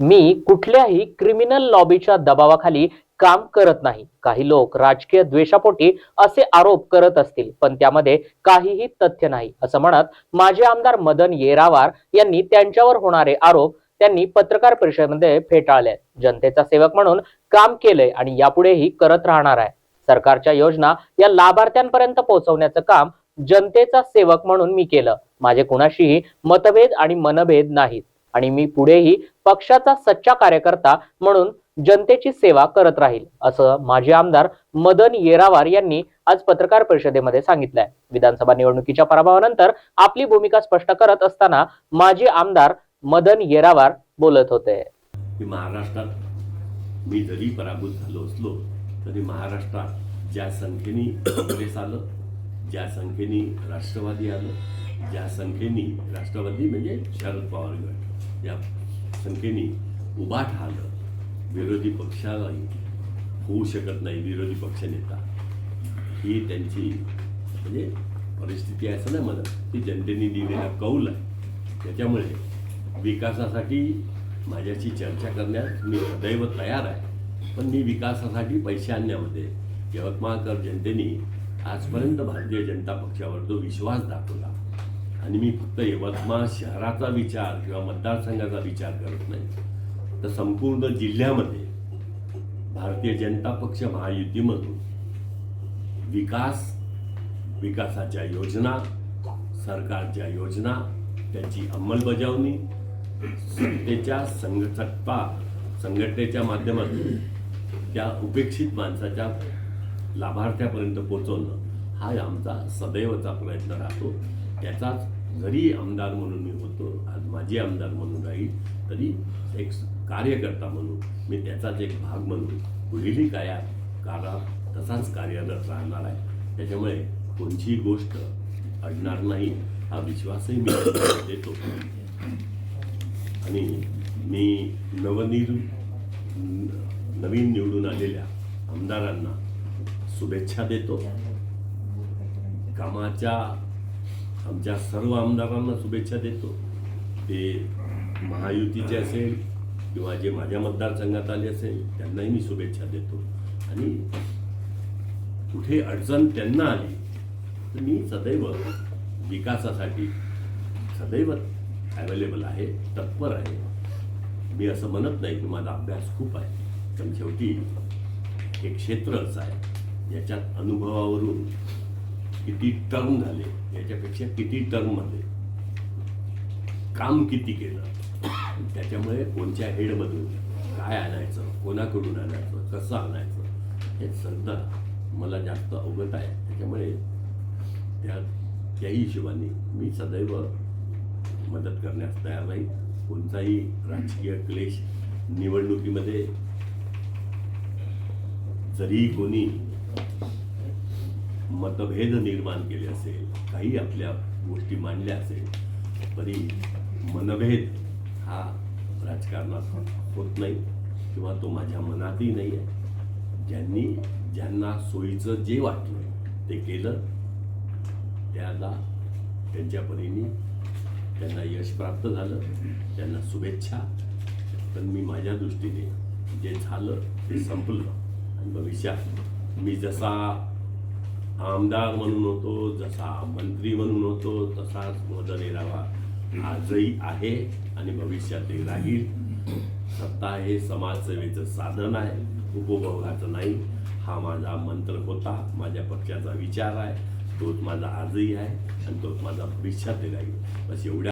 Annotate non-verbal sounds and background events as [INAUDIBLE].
मी कुठल्याही क्रिमिनल लॉबीच्या दबावाखाली काम करत नाही. काही लोक राजकीय द्वेषापोटी असे आरोप करत असतील पण त्यामध्ये काहीही तथ्य नाही असं म्हणत माजी आमदार मदन येरावार यांनी त्यांच्यावर होणारे आरोप त्यांनी पत्रकार परिषदेमध्ये फेटाळले. जनतेचा सेवक म्हणून काम केलंय आणि यापुढेही करत राहणार आहे. सरकारच्या योजना या लाभार्थ्यांपर्यंत पोहोचवण्याचं काम जनतेचा सेवक म्हणून मी केलं. माझे कुणाशीही मतभेद आणि मनभेद नाहीत. आणि मी पुढेही पक्षाचा सच्चा कार्यकर्ता म्हणून जनतेची सेवा करत राहील असं माजी आमदार मदन येरावार यांनी आज पत्रकार परिषदेमध्ये सांगितलंय. विधानसभा निवडणुकीच्या पराभवानंतर आपली भूमिका स्पष्ट करत असताना माजी आमदार मदन येरावार बोलत होते. महाराष्ट्रात मी जरी पराभूत झालो असलो तरी महाराष्ट्रात ज्या संख्येने काँग्रेस आलं ज्या संख्येने राष्ट्रवादी आलं ज्या संख्येने राष्ट्रवादी म्हणजे शरद पवार गट. या संख्येने उभा ठाणं विरोधी पक्षालाही होऊ शकत नाही विरोधी पक्षनेता ही त्यांची म्हणजे परिस्थिती असं नाही म्हणत. ती जनतेने दिलेला कौल आहे. त्याच्यामुळे विकासासाठी माझ्याशी चर्चा करण्यास मी सदैव तयार आहे. पण मी विकासासाठी पैसे आणण्यामध्ये यवतमाळकर जनतेने आजपर्यंत भारतीय जनता पक्षावर जो विश्वास दाखवला आणि मी फक्त यवतमाळ शहराचा विचार किंवा मतदारसंघाचा विचार करत नाही. तर संपूर्ण जिल्ह्यामध्ये भारतीय जनता पक्ष महायुतीमधून विकास विकासाच्या योजना सरकारच्या योजना त्याची अंमलबजावणी सत्तेच्या संघटता संघटनेच्या माध्यमातून त्या उपेक्षित माणसाच्या लाभार्थ्यापर्यंत पोचवणं हा आमचा सदैवचा प्रयत्न राहतो. त्याचाच जरी आमदार म्हणून मी होतो आज माझी आमदार म्हणून राहील तरी एक कार्यकर्ता म्हणून मी त्याचाच एक भाग म्हणून पुढीलही काय काळात तसाच कार्यरत राहणार आहे. त्याच्यामुळे कोणतीही गोष्ट अडणार नाही हा विश्वासही मी [COUGHS] देतो. आणि मी नवनिर नवीन निवडून आलेल्या आमदारांना शुभेच्छा देतो. कामाच्या आमच्या सर्व आमदारांना शुभेच्छा देतो. ते महायुतीचे असेल किंवा जे माझ्या मतदारसंघात आले असेल त्यांनाही मी शुभेच्छा देतो. आणि कुठे अडचण त्यांना आली तर मी सदैव विकासासाठी सदैव अवेलेबल आहे तत्पर आहे. मी असं म्हणत नाही की माझा अभ्यास खूप आहे पण शेवटी हे क्षेत्र असं आहे. याच्यात अनुभवावरून किती टर्म झाले याच्यापेक्षा किती टर्ममध्ये काम किती केलं? त्याच्यामुळे कोणच्या हेडमधून काय आणायचं कोणाकडून आणायचं कसं आणायचं हे सध्या मला जास्त अवगत आहे. त्याच्यामुळे त्या त्याही हिशोबाने मी सदैव मदत करण्यास तयार राहील. कोणताही राजकीय क्लेश निवडणुकीमध्ये जरी कोणी मतभेद निर्माण केले असेल काही आपल्या गोष्टी मांडल्या असेल तरी मनभेद हा राजकारणात होत नाही किंवा तो माझ्या मनातही नाही आहे. ज्यांनी ज्यांना सोयीचं जे वाटलं ते केलं त्याला त्यांच्या परीने त्यांना यश प्राप्त झालं त्यांना शुभेच्छा. पण मी माझ्या दृष्टीने जे झालं ते संपलं आणि भविष्यात मी जसा आमदार म्हणून होतो जसा मंत्री म्हणून होतो तसाच मदन येरावा आजही आहे आणि भविष्यातही राहील. सत्ता हे समाजसेवेचं साधन आहे उपभोगाचं नाही. हा माझा मंत्र होता माझ्या पक्षाचा विचार आहे. तोच माझा आजही आहे आणि तोच माझा भविष्यातही राहील. बस एवढ्या